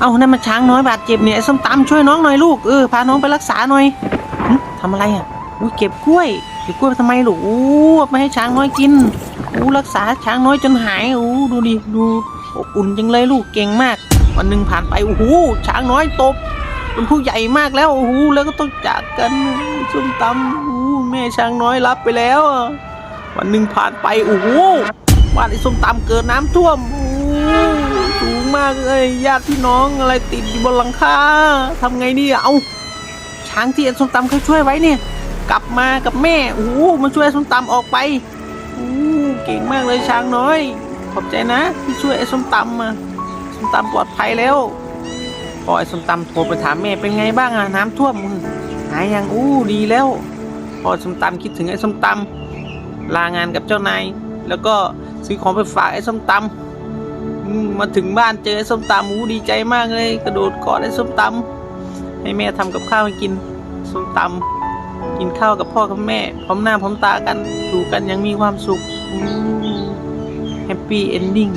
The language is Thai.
เอานั่นมันช้างน้อยบาดเจ็บเนี่ยไอ้ส้มตำช่วยน้องหน่อยลูกเออพาน้องไปรักษาหน่อยหึทำอะไรอะอุ้เก็บกล้วยเก็บกล้วยทำไมลูกอู้เอาไปให้ช้างน้อยกินอู้รักษาช้างน้อยจนหายอู้ดูดิดูอบอุ่นจังเลยลูกเก่งมาก วันหนึ่งผ่านไปโอ้โหช้างน้อยตบเป็นผู้ใหญ่มากแล้วโอ้โหแล้วก็ต้องจากกันส้มตำอู้แม่ช้างน้อยรับไปแล้ว วันหนึ่งผ่านไปโอ้โหบ้านไอ้ส้มตำเกิดน้ำท่วมโอ้ สูงมากเลยญาติพี่น้องอะไรติดอยู่บนหลังคาทำไงดีอะเอาช้างที่ไอ้ส้มตำเขาช่วยไว้เนี่ย กลับมากับแม่โอ้โหมาช่วยไอ้ส้มตำออกไปโอ้เก่งมากเลยช้างน้อย ขอบใจนะที่ช่วยไอ้ส้มตำมาส้มตำปลอดภัยแล้วพอไอ้ส้มตำโทรไปถามแม่เป็นไงบ้างอะน้ำท่วมมือหายยังอู้ดีแล้ว พอไอ้ส้มตำคิดถึงไอ้ส้มตำลางานกับเจ้านายแล้วก็ซื้อของไปฝากไอ้ส้มตำ มาถึงบ้านเจอส้มตำอู้ดีใจมากเลย กระโดดกอดไอ้ส้มตำให้แม่ทำกับข้าวให้กินส้มตำกินข้าวกับพ่อกับแม่ พร้อมหน้าพร้อมตากันอยู่กันยังมีความสุขแฮปปี้เอนดิ้ง